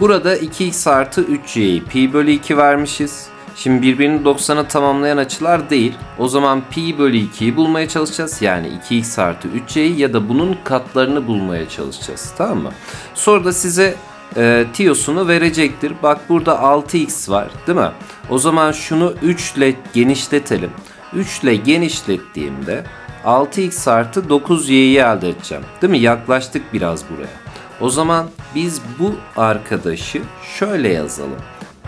Burada 2x artı 3y'yi pi bölü 2 vermişiz. Şimdi birbirini 90'a tamamlayan açılar değil. O zaman pi bölü 2'yi bulmaya çalışacağız. Yani 2x artı 3y'yi ya da bunun katlarını bulmaya çalışacağız. Tamam mı? Sonra da size e, tiyosunu verecektir. Bak burada 6x var değil mi? O zaman şunu 3 ile genişletelim. 3 ile genişlettiğimde 6x artı 9y'yi elde edeceğim. Değil mi? Yaklaştık biraz buraya. O zaman biz bu arkadaşı şöyle yazalım.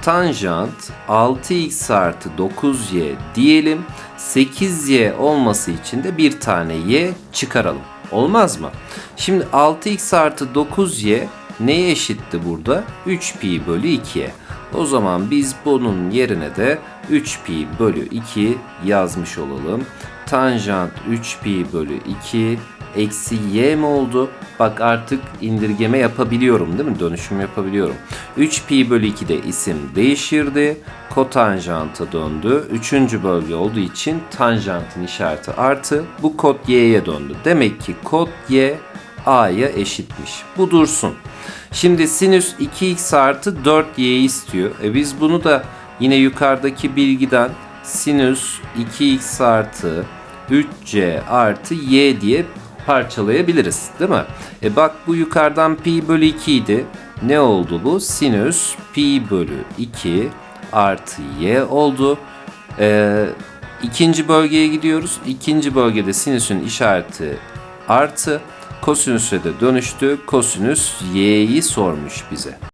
Tanjant 6x artı 9y diyelim. 8y olması için de bir tane y çıkaralım. Olmaz mı? Şimdi 6x artı 9y neye eşitti burada? 3pi bölü 2'ye. O zaman biz bunun yerine de 3pi bölü 2 yazmış olalım. Tanjant 3pi bölü 2 eksi y mi oldu? Bak artık indirgeme yapabiliyorum değil mi? Dönüşüm yapabiliyorum. 3pi bölü 2 de isim değişirdi. Kotanjanta döndü. Üçüncü bölge olduğu için tanjantın işareti artı. Bu kod y'ye döndü. Demek ki kod y a'ya eşitmiş. Bu dursun. Şimdi sinüs 2x artı 4y istiyor. E biz bunu da yine yukarıdaki bilgiden sinüs 2x artı 3c artı y diye parçalayabiliriz değil mi? E bak bu yukarıdan pi bölü 2 idi. Ne oldu bu? Sinüs pi bölü 2 artı y oldu. E, ikinci bölgeye gidiyoruz. İkinci bölgede sinüsün işareti artı. Kosinüse de dönüştü. Kosinüs y'yi sormuş bize.